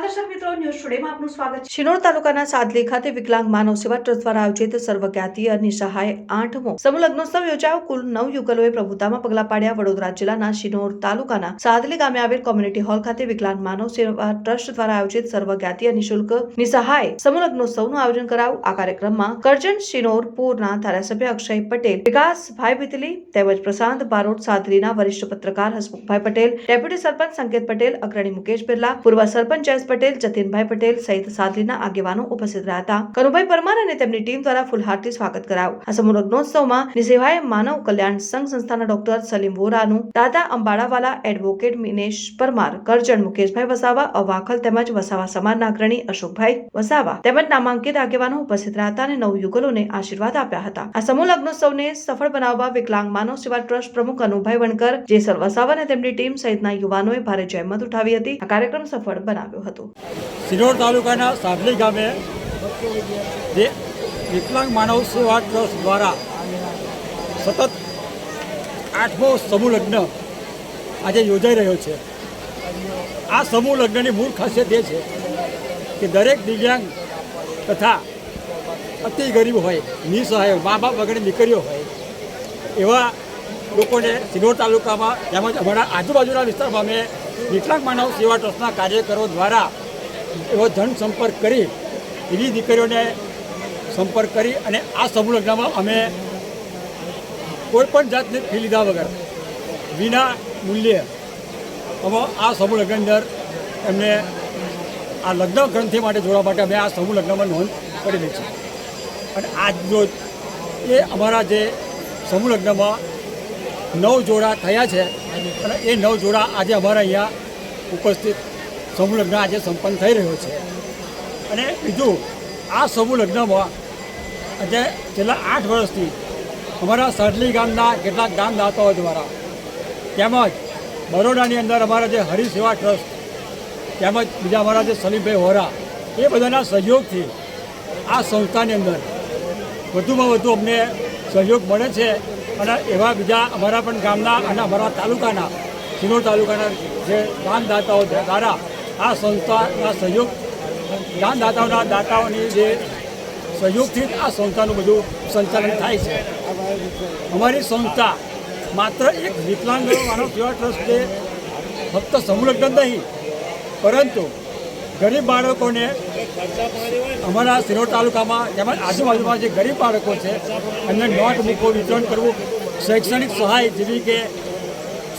નમસ્કાર દર્શક મિત્રો, ન્યૂઝ ટુડેમાં આપનું સ્વાગત છે. શિનોર તાલુકાના સાદલી ખાતે વિકલાંગ માનવ સેવા ટ્રસ્ટ દ્વારા આયોજિત સર્વજ્ઞાતીય નિસહાય આઠમો સમૂહ લગ્નોત્સવ યોજાયો. કુલ નવ યુગલોએ પ્રભુતામાં પગલા પાડ્યા. વડોદરા જિલ્લાના શિનોર તાલુકાના સાદલી ગામે આવેલ કોમ્યુનિટી હોલ ખાતે વિકલાંગ માનવ સેવા ટ્રસ્ટ દ્વારા આયોજિત સર્વજ્ઞાતીય નિશુલ્ક નિસહાય સમૂહ લગ્નોત્સવનું આયોજન કરાયું. આ કાર્યક્રમમાં કરજણ શિનોર, પૂરના ધારાસભ્ય અક્ષય પટેલ, વિકાસભાઈ બિતલી તેમજ પ્રશાંત બારોટ સાદલીના વરિષ્ઠ પત્રકાર હસમુખભાઈ પટેલ, ડેપ્યુટી સરપંચ સંકેત પટેલ, અગ્રણી મુકેશ બિરલા, પૂર્વ સરપંચ જયેશ પટેલ, જતીનભાઈ પટેલ સહિત સાદરીના આગેવાનો ઉપસ્થિત રહ્યા હતા. કનુભાઈ પરમાર અને તેમની ટીમ દ્વારા ફૂલહારથી સ્વાગત કરાયું. આ સમૂહ લગ્નોત્સવમાં નિસેવાએ માનવ કલ્યાણ સંઘ સંસ્થાના ડોક્ટર સલીમ વોરાનું, દાદા અંબાડાવાલા એડવોકેટ મિનેશ પરમાર, કરજણ મુકેશભાઈ વસાવા, અવાખલ તેમજ વસાવા સમાજના અગ્રણી અશોકભાઈ વસાવા તેમજ નામાંકિત આગેવાનો ઉપસ્થિત રહ્યા હતા અને નવ યુગલોને આશીર્વાદ આપ્યા હતા. આ સમૂહ લગ્નોત્સવને સફળ બનાવવા વિકલાંગ માનવ સેવા ટ્રસ્ટ પ્રમુખ અનુભાઈ વણકર જેસર વસાવા અને તેમની ટીમ સહિતના યુવાનોએ ભારે જહેમત ઉઠાવી હતી. આ કાર્યક્રમ સફળ બનાવ્યો હતો. સિનોર તાલુકાના સાદલી ગામે જે વિકલાંગ માનવ સેવા ટ્રસ્ટ દ્વારા સતત આઠમો સમૂહ લગ્ન આજે યોજાઈ રહ્યો છે. આ સમૂહ લગ્નની મૂળ ખાસિયત એ છે કે દરેક દિવ્યાંગ તથા અતિ ગરીબ હોય, નિસહાય, મા બાપ વગરની દીકરીઓ હોય, એવા લોકોને સિનોર તાલુકામાં તેમજ અમારા આજુબાજુના વિસ્તારમાં અમે વિકલાંગ માનવ સેવા ટ્રસ્ટના કાર્યકરો દ્વારા એવો જન સંપર્ક કરી એવી દીકરીઓને સંપર્ક કરી અને આ સમૂહ અમે કોઈપણ જાતની ફી લીધા વગર વિના મૂલ્યે અમે આ સમૂહ લગ્ન અંદર એમને આ લગ્ન ગ્રંથિ માટે જોડવા માટે અમે આ સમૂહ લગ્નમાં નોંધ કરેલી છે. અને આજ રોજ એ અમારા જે સમૂહ લગ્નમાં નવ જોડા થયા છે અને એ નવ જોડા આજે અમારા અહીંયા ઉપસ્થિત સમૂહલગ્ન આજે સંપન્ન થઈ રહ્યો છે. અને બીજું, આ સમૂહલગ્નમાં આજે છેલ્લા આઠ વર્ષથી અમારા સરલી ગામના કેટલાક દાતાઓ દ્વારા તેમજ બરોડાની અંદર અમારા જે હરિસેવા ટ્રસ્ટ તેમજ બીજા અમારા જે સલીમભાઈ હોરા એ બધાના સહયોગથી આ સંસ્થાની અંદર વધુમાં વધુ અમને સહયોગ મળે છે. અને એવા બીજા અમારા પણ ગામના અને અમારા તાલુકાના સિનોર તાલુકાના જે દાનદાતાઓ દ્વારા આ સંસ્થાના સહયોગ, દાનદાતાઓના દાતાઓની જે સહયોગથી આ સંસ્થાનું બધું સંચાલન થાય છે. અમારી સંસ્થા માત્ર એક વિકલાંગ માનવ સેવા ટ્રસ્ટ છે ફક્ત સંલગ્ન નહીં, પરંતુ ગરીબ બાળકોને અમારા સિરોડ તાલુકામાં તેમજ આજુબાજુમાં જે ગરીબ બાળકો છે, એમને નોટ બુકો વિતરણ કરવું, શૈક્ષણિક સહાય જેવી કે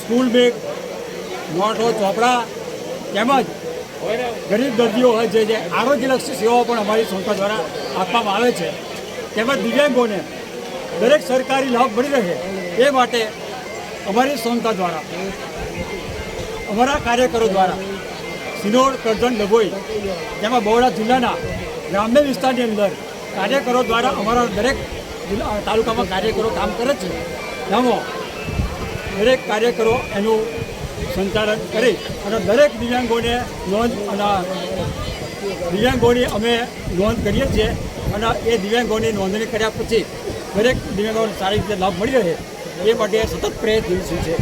સ્કૂલ બેગ, નોટો, ચોપડા તેમજ ગરીબ દર્દીઓ હોય છે જે આરોગ્યલક્ષી સેવાઓ પણ અમારી સંસ્થા દ્વારા આપવામાં આવે છે. તેમજ દિવ્યાંગોને દરેક સરકારી લાભ મળી રહે એ માટે અમારી સંસ્થા દ્વારા, અમારા કાર્યકરો દ્વારા સિનોર, કરજણ ડભોઈ જેમાં બહોળા જિલ્લાના ગ્રામ્ય વિસ્તારની અંદર કાર્યકરો દ્વારા અમારા દરેક તાલુકામાં કાર્યકરો કામ કરે છે. તેમાં દરેક કાર્યકરો એનું સંચાલન કરી અને દરેક દિવ્યાંગોને નોંધ અને દિવ્યાંગોની અમે નોંધ કરીએ છીએ અને એ દિવ્યાંગોની નોંધણી કર્યા પછી દરેક દિવ્યાંગોને સારી રીતે લાભ મળી રહે એ માટે સતત પ્રયત્નશીલ છે.